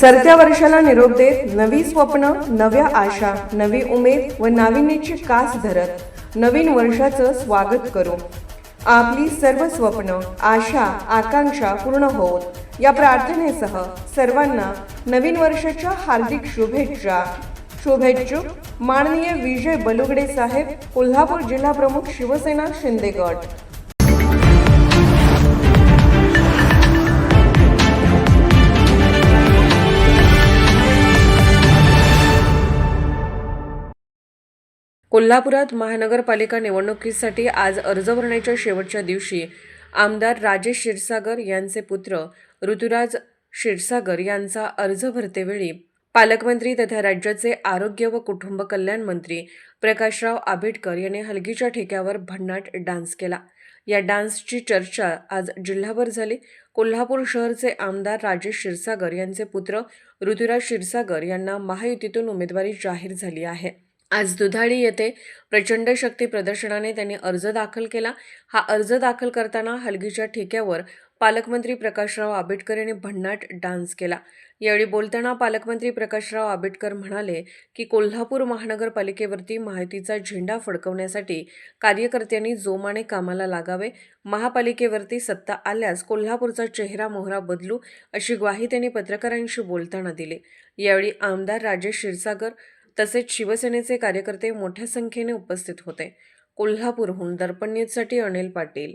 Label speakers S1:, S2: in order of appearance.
S1: सरत्या वर्षाला निरोप देत नवी स्वप्न नव्या आशा नवी उमेद व नाविन्याची कास धरत नवीन वर्षाचं स्वागत करू. आपली सर्व स्वप्न आशा आकांक्षा पूर्ण होत या प्रार्थनेसह सर्वांना नवीन वर्षाच्या हार्दिक शुभेच्छा. शुभेच्छुक माननीय विजय बलुगडे साहेब कोल्हापूर जिल्हा प्रमुख शिवसेना शिंदे गट कोल्हापुरात महानगरपालिका निवडणुकीसाठी आज अर्ज भरण्याच्या शेवटच्या दिवशी आमदार राजेश क्षीरसागर यांचे पुत्र ऋतुराज क्षीरसागर यांचा अर्ज भरतेवेळी पालकमंत्री तथा राज्याचे आरोग्य व कुटुंब कल्याण मंत्री प्रकाशराव आंबेडकर यांनी हलगीच्या ठेक्यावर भन्नाट डान्स केला. या डान्सची चर्चा आज जिल्हाभर झाली. कोल्हापूर शहरचे आमदार राजेश क्षीरसागर यांचे पुत्र ऋतुराज क्षीरसागर यांना महायुतीतून उमेदवारी जाहीर झाली आहे. आज दुधाळी येथे प्रचंड शक्ती प्रदर्शनाने त्यांनी अर्ज दाखल केला. हा अर्ज दाखल करताना हलगीच्या ठेक्यावर पालकमंत्री प्रकाशराव आंबेडकर यांनी भन्नाट डान्स केला. यावेळी बोलताना पालकमंत्री प्रकाशराव आंबेडकर म्हणाले की कोल्हापूर महानगरपालिकेवरती माहितीचा झेंडा फडकवण्यासाठी कार्यकर्त्यांनी जोमाने कामाला लागावे. महापालिकेवरती सत्ता आल्यास कोल्हापूरचा चेहरा मोहरा बदलू अशी ग्वाही त्यांनी पत्रकारांशी बोलताना दिली. यावेळी आमदार राजेश क्षीरसागर तसेच शिवसेनेचे कार्यकर्ते मोठ्या संख्येने उपस्थित होते. कोल्हापूरहून दर्पण न्यूजसाठी अनिल पाटील.